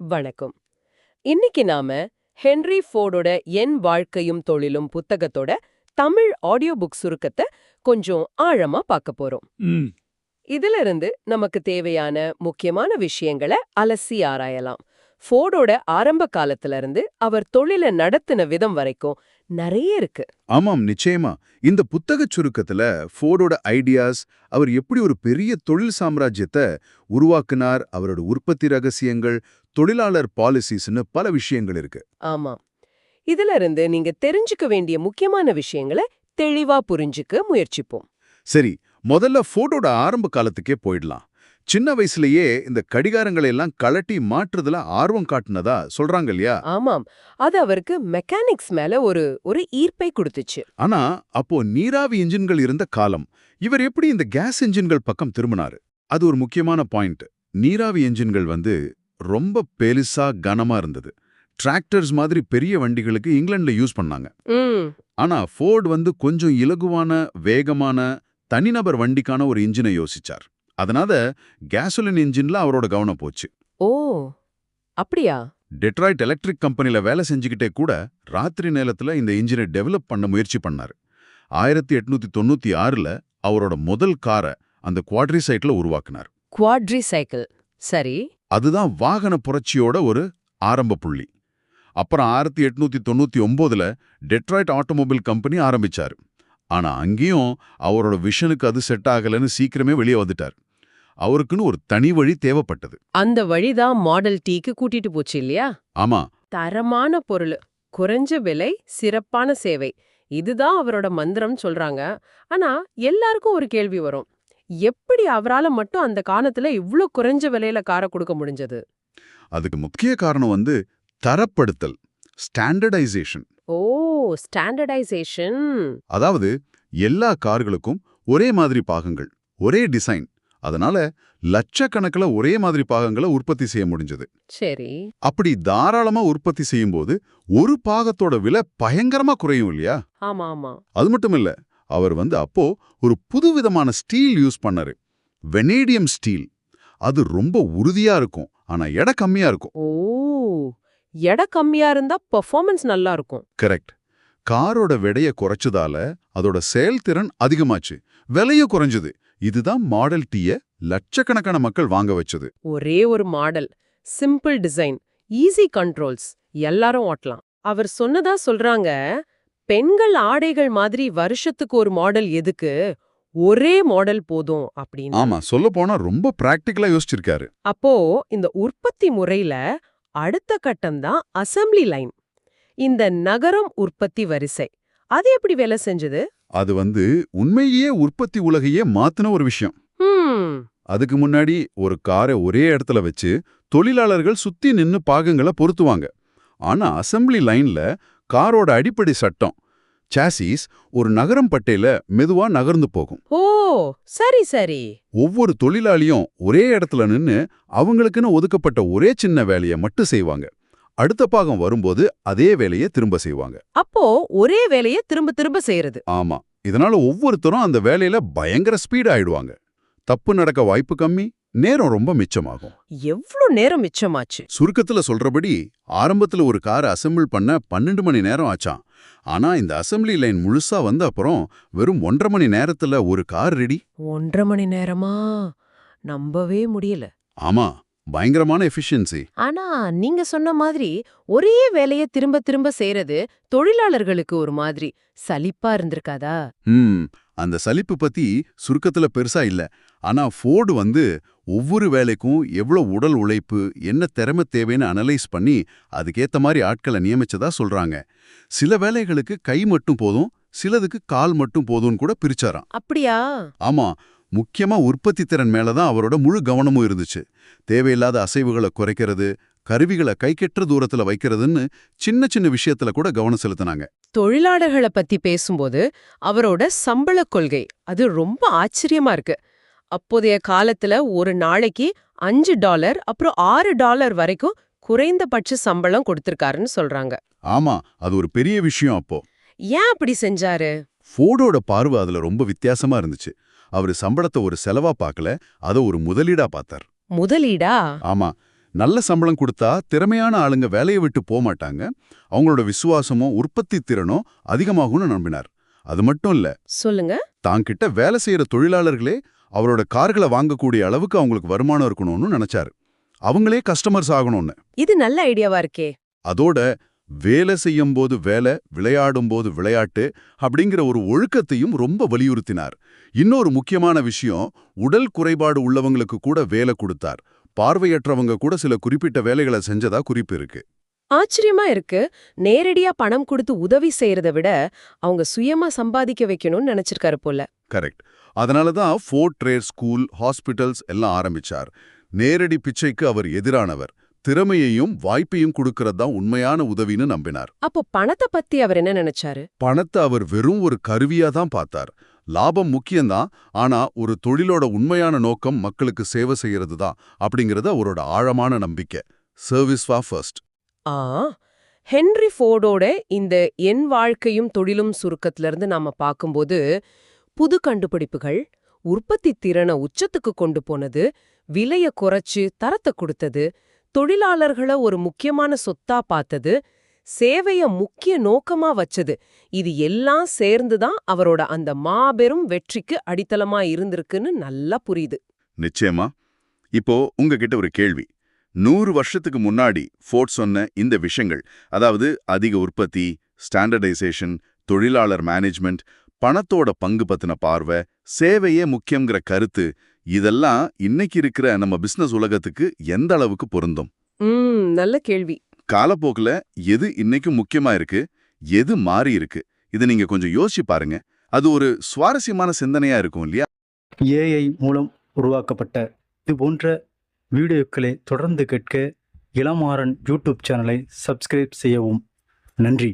வணக்கம். இன்னைக்கு நாம ஹென்ரி ஃபோர்டோட என் வாழ்க்கையும் தொழிலும் புத்தகத்தோட தமிழ் ஆடியோ புக் சுருக்கத்தை கொஞ்சம் ஆழமா பார்க்க போறோம். இதுல இருந்து நமக்கு தேவையான முக்கியமான விஷயங்களை அலசி ஆராயலாம். ஃபோர்டோட ஆரம்ப காலத்துல இருந்து அவர் தொழிலை நடத்தின விதம் வரைக்கும் நிறைய இருக்கு. ஆமாம் நிச்சயமா. இந்த புத்தகச் சுருக்கத்துல ஃபோர்டோட ஐடியாஸ் அவர் எப்படி ஒரு பெரிய தொழில் சாம்ராஜ்யத்தை உருவாக்குனார் அவரோட உற்பத்தி ரகசியங்கள் தொழிலாளர் பாலிசிஸ்னு பல விஷயங்கள் இருக்கு. ஆமா. இதுல இருந்து நீங்க தெரிஞ்சுக்க வேண்டிய முக்கியமான விஷயங்களை தெளிவா புரிஞ்சுக்க முயற்சிப்போம். சரி முதல்ல ஃபோர்டோட ஆரம்ப காலத்துக்கே போயிடலாம். சின்ன வயசுலயே இந்த கடிகாரங்களை எல்லாம் கழட்டி மாற்றுறதுல ஆர்வம் காட்டுனதா சொல்றாங்க இல்லையா? ஆமாம். அது அவருக்கு மெக்கானிக்ஸ் மேல ஒரு ஒரு ஈர்ப்பை கொடுத்துச்சு. ஆனா அப்போ நீராவி இன்ஜின்கள் இருந்த காலம். இவர் எப்படி இந்த கேஸ் இன்ஜின்கள் பக்கம் திரும்பினாரு? அது ஒரு முக்கியமான பாயிண்ட் நீராவி இன்ஜின்கள் வந்து ரொம்ப பெருசா கனமா இருந்தது. டிராக்டர்ஸ் மாதிரி பெரிய வண்டிகளுக்கு இங்கிலாந்துல யூஸ் பண்ணாங்க. ஆனா ஃபோர்ட் வந்து கொஞ்சம் இலகுவான வேகமான தனிநபர் வண்டிக்கான ஒரு இன்ஜினை யோசிச்சார். அதனால கேசோலின் இன்ஜின்ல அவரோட கவனம் போச்சு. ஓ அப்படியா? டெட்ராய்ட் எலக்ட்ரிக் கம்பெனில வேலை செஞ்சுக்கிட்டே கூட ராத்திரி நேரத்துல இந்த இன்ஜினை டெவலப் பண்ண முயற்சி பண்ணாரு. ஆயிரத்தி எட்நூத்தி தொண்ணூத்தி ஆறுல அவரோட முதல் காரை அந்த குவாட்ரி சைட்ல உருவாக்குனார். குவாட்ரி சைக்கிள் சரி. அதுதான் வாகன புரட்சியோட ஒரு ஆரம்ப புள்ளி. அப்புறம் ஆயிரத்தி எட்நூத்தி தொண்ணூத்தி ஒன்பதுல டெட்ராய்ட் ஆட்டோமொபைல் கம்பெனி ஆரம்பிச்சாரு. ஆனா அங்கேயும் அவரோட விஷனுக்கு அது செட் ஆகலைன்னு சீக்கிரமே வெளியே வந்துட்டார். அவருக்குன்னு ஒரு தனி வழி தேவைப்பட்டது. அந்த வழிதான் மாடல் டீக்கு கூட்டிட்டு போச்சு இல்லையா? ஆமா. தரமான பொருள் குறைஞ்ச விலை சிறப்பான சேவை. இதுதான் அவரோட மந்திரம் சொல்றாங்க. ஆனா எல்லாருக்கும் ஒரு கேள்வி வரும். எப்படி அவரால மட்டும் அந்த காலத்துல இவ்ளோ குறைஞ்ச விலையில காரை கொடுக்க முடிஞ்சது? அதுக்கு முக்கிய காரணம் வந்து தரப்படுத்தல் ஸ்டாண்டர்டைசேஷன் ஓ ஸ்டாண்டர்டைசேஷன் அதாவது எல்லா கார்களுக்கும் ஒரே மாதிரி பாகங்கள் ஒரே டிசைன் அதனால லட்சக்கணக்கில் ஒரே மாதிரி பாகங்களை உற்பத்தி செய்ய முடிஞ்சது. சரி. அப்படி தாராளமா உற்பத்தி செய்யும்போது ஒரு பாகத்தோட விலை பயங்கரமா குறையும் இல்லையா? ஆமா ஆமா அது மட்டும் இல்ல அவர் வந்து அப்போ ஒரு புதுவிதமான ஸ்டீல் யூஸ் பண்ணாரு. Vanadium steel. அது ரொம்ப உறுதியா இருக்கும். ஆனா எடை கம்மியா இருக்கும். ஓ! எடை கம்மியா இருந்தா பெர்ஃபார்மன்ஸ் நல்லா இருக்கும். கரெக்ட் காரோட விடைய குறைச்சதால அதோட செயல்திறன் அதிகமாச்சு. விலையும் குறைஞ்சது. இதுதான் மாடல் டீய லட்சக்கணக்கான மக்கள் வாங்க வச்சது. ஒரே ஒரு model simple design easy controls எல்லாரும் ஓட்டலாம். அவர் சொன்னதா சொல்றாங்க பெண்கள் ஆடைகள் மாதிரி வருஷத்துக்கு ஒரு மாடல் எதுக்கு? ஒரே மாடல் போதும் அப்படின்னு. ஆமா சொல்ல போனா ரொம்ப பிராக்டிக்கலா யோசிச்சிருக்காரு. அப்போ இந்த உற்பத்தி முறையில அடுத்த கட்டம் தான் அசெம்பிளி லைன் இந்த நகரம் உற்பத்தி வரிசை. அது எப்படி வேலை செஞ்சது? அது வந்து உண்மையே உற்பத்தி உலகையே மாத்தின ஒரு விஷயம். அதுக்கு முன்னாடி ஒரு காரை ஒரே இடத்துல வச்சு தொழிலாளர்கள் சுத்தி நின்னு பாகங்களை பொருத்துவாங்க. ஆனா அசெம்பிளி லைன்ல காரோட அடிப்படை சட்டம். சாசிஸ் ஒரு நகரம் பட்டையில மெதுவா நகர்ந்து போகும். ஓ சரி சரி. ஒவ்வொரு தொழிலாளியும் ஒரே இடத்துல நின்னு அவங்களுக்குன்னு ஒதுக்கப்பட்ட ஒரே சின்ன வேலையை மட்டும் செய்வாங்க. அடுத்த பாகம் வரும்போது அதே வேலையை திரும்ப செய்வாங்க. அப்போ ஒரே வேலையை திரும்ப திரும்ப செய்யறது ஆமா. இதனால ஒவ்வொருத்தரும் அந்த வேலையில பயங்கர ஸ்பீட் ஆயிடுவாங்க. தப்பு நடக்க வாய்ப்பு கம்மி. நேரம் ரொம்ப மிச்சமாகும். எவ்ளோ நேரம் மிச்சமாச்சு? சுருக்கத்துல சொல்றபடி ஆரம்பத்துல ஒரு காரை அசெம்பிள் பண்ண பன்னெண்டு மணி நேரம் ஆச்சாம். ஆனா இந்த அசெம்பிளி லைன் முழுசா வந்த அப்புறம் வெறும் ஒன்றரை மணி நேரத்துல ஒரு கார் ரெடி. ஒன்றரை மணி நேரமா? நம்பவே முடியல. ஆமா பயங்கரமான எஃபிஷியன்சி. ஆனா நீங்க சொன்ன மாதிரி ஒரே வேலைய திரும்ப திரும்ப செய்யறது தொழிலாளர்களுக்கு ஒரு மாதிரி. சலிப்பா இருந்திருக்காதா? ம் அந்த சலிப்பு பத்தி சுருக்கத்துல பெருசா இல்ல. ஆனா ஃபோர்டு வந்து ஒவ்வொரு வேலைக்கும் எவ்வளவு உடல் உழைப்பு என்ன திறமை தேவைன்னு அனலைஸ் பண்ணி அதுக்கேத்த மாதிரி ஆட்களை நியமிச்சதா சொல்றாங்க. சில வேலைகளுக்கு கை மட்டும் போதும் சிலதுக்கு கால் மட்டும் போதும்னு கூட பிரிச்சாராம். அப்படியா? ஆமா முக்கியமா உற்பத்தி திறன் மேலதான் அவரோட முழு கவனமும் இருந்துச்சு. தேவையில்லாத அசைவுகளை குறைக்கிறது கருவிகளை கைக்கெற்ற தூரத்துல வைக்கிறதுன்னு சின்ன சின்ன விஷயத்துல கூட கவனம் செலுத்தினாங்க. தொழிலாளர்களை பத்தி பேசும்போது அவரோட சம்பள கொள்கை அது ரொம்ப ஆச்சரியமா இருக்கு. அப்போதைய காலத்துல ஒரு நாளைக்கு அஞ்சு டாலர் அப்புறம் ஆறு டாலர் வரைக்கும் குறைந்தபட்ச சம்பளம் கொடுத்திருக்காருன்னு சொல்றாங்க. ஆமா அது ஒரு பெரிய விஷயம் அப்போ. ஏன் அப்படி செஞ்சாரு? ஃபோர்டோட பார்வை அதுல ரொம்ப வித்தியாசமா இருந்துச்சு. அவரு சம்பளத்தை ஒரு செலவா பார்க்கல அதை ஒரு முதலீடா பார்த்தார். முதலீடா? ஆமா நல்ல சம்பளம் கொடுத்தா திறமையான ஆளுங்க வேலையை விட்டு போக மாட்டாங்க. அவங்களோட விசுவாசமும் உற்பத்தி திறனும் அதிகமாகும்னு நம்பினார். அது மட்டும் இல்ல சொல்லுங்க. தாங்கிட்ட வேலை செய்யற தொழிலாளர்களே அவரோட கார்களை வாங்கக்கூடிய அளவுக்கு அவங்களுக்கு வருமானம் இருக்கணும்னு நினைச்சாரு. அவங்களே கஸ்டமர்ஸ் ஆகணும்னு. இது நல்ல ஐடியாவா இருக்கே. அதோட வேலை செய்யும் போது வேலை விளையாடும் போது விளையாட்டு அப்படிங்கிற ஒரு ஒழுக்கத்தையும் ரொம்ப வலியுறுத்தினார். இன்னொரு முக்கியமான விஷயம் உடல் குறைபாடு உள்ளவங்களுக்கு கூட வேலை கொடுத்தார். பார்வையற்றவங்க கூட சில குறிப்பிட்ட வேலைகளை செஞ்சதா குறிப்பு இருக்கு. ஆச்சரியமா இருக்கு. நேரடியா பணம் கொடுத்து உதவி செய்யறத விட அவங்க சுயமா சம்பாதிக்க வைக்கணும்னு நினைச்சிருக்காரு போல. கரெக்ட். அதனால தான் ஃபோர்ட் ட்ரேர் ஸ்கூல் ஹாஸ்பிட்டல்ஸ் எல்லாம் ஆரம்பிச்சார். நேரடி பிச்சைக்கு அவர் எதிரானவர். திறமையையும் வாய்ப்பையும் கொடுக்கறது தான் உண்மையான உதவின்னு நம்பினார். அப்போ பணத்தை பத்தி அவர் என்ன நினைச்சாரு? பணத்தை அவர் வெறும் ஒரு கருவியா தான் பார்த்தார். லாபம் முக்கியம்தான் ஆனா ஒரு தொழிலோட உண்மையான நோக்கம் மக்களுக்கு சேவை செய்யறது தான் அப்படிங்கறது அவரோட ஆழமான நம்பிக்கை. சர்வீஸ் வா ஃபர்ஸ்ட் ஆ ஹென்ரி ஃபோர்டோட இந்த என் வாழ்க்கையும் தொழிலும் சுருக்கத்துல இருந்து நாம பார்க்கும்போது புது கண்டுபிடிப்புகள் உற்பத்தி திறனை உச்சத்துக்கு கொண்டு போனது விலைய குறைச்சு தரத்தை கொடுத்தது தொழிலாளர்களை ஒரு முக்கியமான சொத்தா பார்த்தது சேவைய முக்கிய நோக்கமா வச்சது இது எல்லாம் சேர்ந்து தான் அவரோட அந்த மாபெரும் வெற்றிக்கு அடித்தளமா இருந்திருக்குன்னு நல்லா புரியுது. நிச்சயமா. இப்போ உங்ககிட்ட ஒரு கேள்வி. நூறு வருஷத்துக்கு முன்னாடி ஃபோர்ட் சொன்ன இந்த விஷயங்கள் அதாவது அதிக உற்பத்தி ஸ்டாண்டர்டைசேஷன் தொழிலாளர் மேனேஜ்மெண்ட் பணத்தோட பங்கு பத்தின பார்வை சேவையே முக்கியங்கிற கருத்து இதெல்லாம் இன்னைக்கு இருக்கிற நம்ம பிசினஸ் உலகத்துக்கு எந்த அளவுக்கு பொருந்தும்? ம் நல்ல கேள்வி. காலப்போக்குல எது இன்னைக்கும் முக்கியமா இருக்கு எது மாறி இருக்கு? இதை நீங்க கொஞ்சம் யோசிச்சு பாருங்க. அது ஒரு சுவாரஸ்யமான சிந்தனையா இருக்கும் இல்லையா? ஏஐ மூலம் உருவாக்கப்பட்ட இது போன்ற வீடியோக்களை தொடர்ந்து கேட்க இளமாறன் யூடியூப் சேனலை சப்ஸ்கிரைப் செய்யவும். நன்றி.